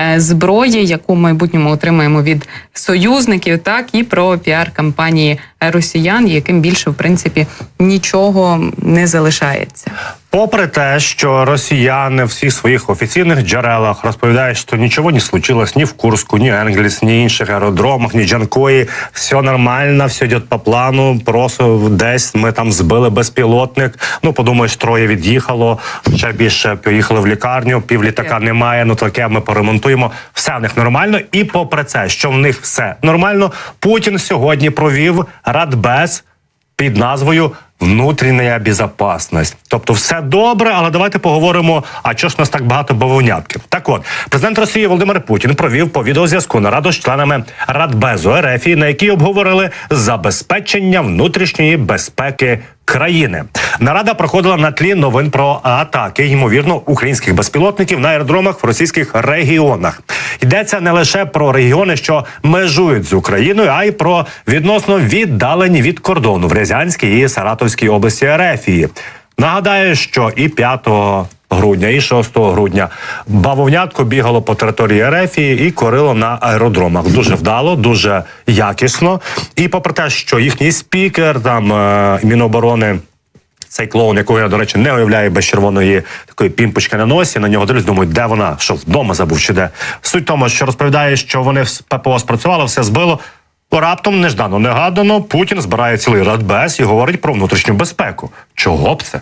е, зброї, яку в майбутньому отримаємо від союзників, так і про піар-кампанії росіян, яким більше в принципі нічого не залишається. Попри те, що росіяни в всіх своїх офіційних джерелах розповідають, що нічого не случилось ні в Курску, ні Енгельс, ні інших аеродромах, ні Джанкої, все нормально, все йде по плану. Просто десь ми там збили безпілотник. Ну подумаєш, троє від'їхало. Ще більше поїхали в лікарню. Півлітака немає. Ну таке ми поремонтуємо. Все в них нормально. І попри це, що в них все нормально, Путін сьогодні провів радбез під назвою Внутрішня безпечність. Тобто все добре, але давайте поговоримо. А чого ж нас так багато бавовнятків? Так от президент Росії Володимир Путін провів по відеозв'язку нараду з членами Радбезу РФ, на якій обговорили забезпечення внутрішньої безпеки країни. Нарада проходила на тлі новин про атаки, ймовірно, українських безпілотників на аеродромах в російських регіонах. Йдеться не лише про регіони, що межують з Україною, а й про відносно віддалені від кордону в Рязанській і Саратовській області Ерефії. Нагадаю, що і 5 грудня, і 6 грудня бавовнятко бігало по території Ерефії і корило на аеродромах. Дуже вдало, дуже якісно. І попри те, що їхній спікер там е, Міноборони. Цей клоун, якого я, до речі, не уявляю без червоної такої пімпочки на носі. На нього дивлюсь, думаю, де вона? Що вдома забув чи де? Суть тому, що розповідає, що вони в ППО спрацювали, все збило. Раптом неждано негадано Путін збирає цілий радбез і говорить про внутрішню безпеку. Чого б це?